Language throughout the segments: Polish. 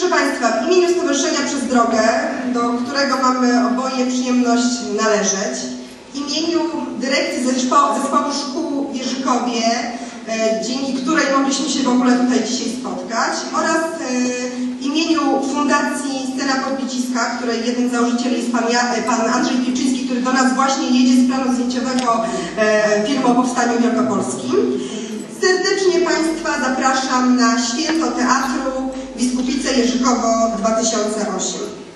Proszę Państwa, w imieniu Stowarzyszenia Przez Drogę, do którego mamy oboje przyjemność należeć, w imieniu dyrekcji zespołu, szkół w Jerzykowie, e, dzięki której mogliśmy się w ogóle tutaj dzisiaj spotkać, oraz e, w imieniu Fundacji Scena Podbiciska, której jednym z założycieli jest pan, ja, e, pan Andrzej Pilczyński, który do nas właśnie jedzie z planu zdjęciowego filmu o Powstaniu Wielkopolskim. Serdecznie Państwa zapraszam na Święto Jerzykowo 2008.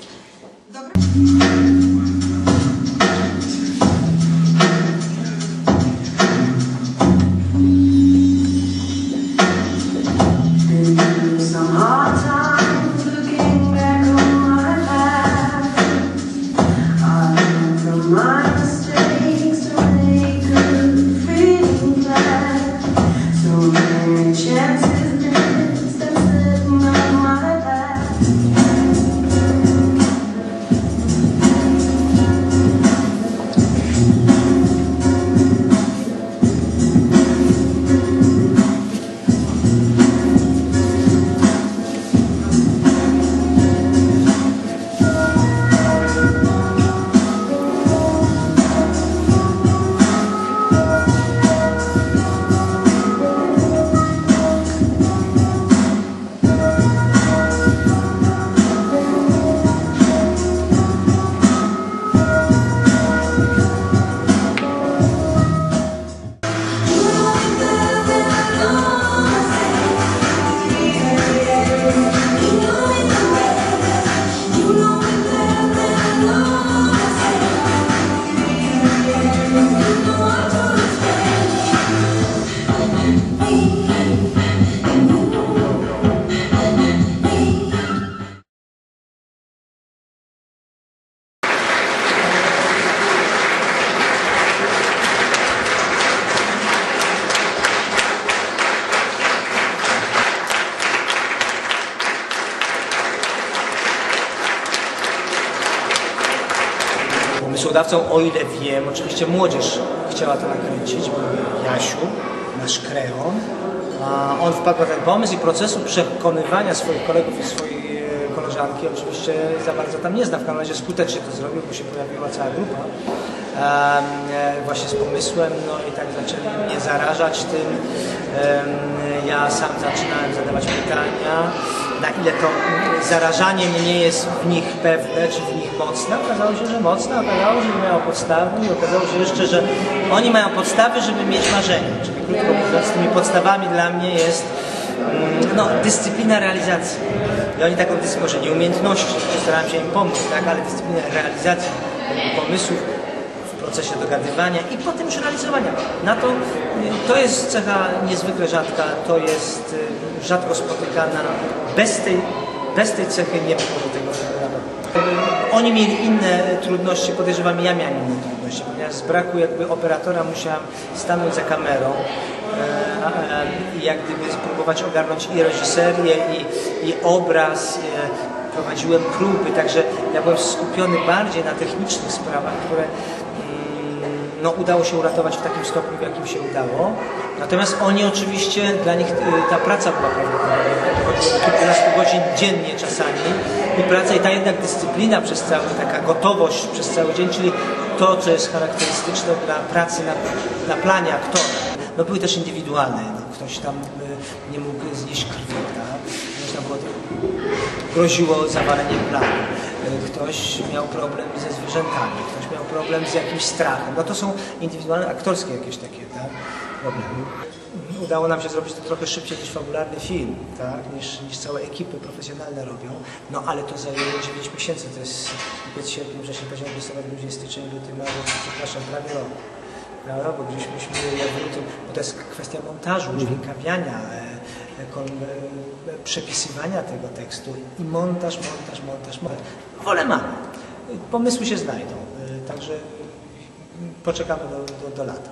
Pomysłodawcą, o ile wiem, oczywiście młodzież chciała to nakręcić, był Jasiu, nasz kreon. On wpadł na ten pomysł i procesu przekonywania swoich kolegów i swojej e, koleżanki oczywiście za bardzo tam nie zna. W każdym razie skutecznie to zrobił, bo się pojawiła cała grupa właśnie z pomysłem, no i tak zaczęli mnie zarażać tym. Ja sam zaczynałem zadawać pytania, na ile to zarażanie mnie jest w nich pewne, czy w nich mocne. Okazało się, że mocne, okazało się, że miało podstawy i okazało się jeszcze, że oni mają podstawy, żeby mieć marzenie. Czyli krótko mówiąc, tymi podstawami dla mnie jest mm, no, dyscyplina realizacji. I oni taką dyscyplinę, nie umiejętności, starałem się im pomóc, tak, ale dyscyplinę realizacji pomysłów procesie dogadywania i potem już realizowania. Na to, y, to jest cecha niezwykle rzadka, to jest y, rzadko spotykana. Bez tej, bez tej cechy nie by było tego. Oni mieli inne trudności, podejrzewam, ja miałem inne trudności, ponieważ z braku jakby operatora musiałem stanąć za kamerą e, i jak gdyby spróbować ogarnąć i reżyserię, i, i obraz, e, prowadziłem próby, także ja byłem skupiony bardziej na technicznych sprawach, które no, udało się uratować w takim stopniu, w jakim się udało. Natomiast oni oczywiście, dla nich y, ta praca była prawdopodobnie kilkunastu godzin dziennie czasami i praca i ta jednak dyscyplina przez cały, taka gotowość przez cały dzień, czyli to, co jest charakterystyczne dla pracy na, na planie aktora. No były też indywidualne, no, ktoś tam y, nie mógł znieść krwi, tak? Było groziło zawaleniem planu. Ktoś miał problem ze zwierzętami, ktoś miał problem z jakimś strachem. No to są indywidualne, aktorskie jakieś takie tak, problemy. Udało nam się zrobić to trochę szybciej niż fabularny film, tak, niż, niż całe ekipy profesjonalne robią, no ale to zajęło 9 miesięcy, to jest lipiec, sierpień, wrzesień, październik, listopad, grudzień, styczeń, luty, marzec, przepraszam, prawie rok. Prawda? Bo gdzieś myśmy, bo to jest kwestia montażu, dźwiękawiania, e, kon, e, przepisywania tego tekstu i montaż, montaż, montaż, montaż. Wolę mamy. Pomysły się znajdą, e, także poczekamy do, do, do lata.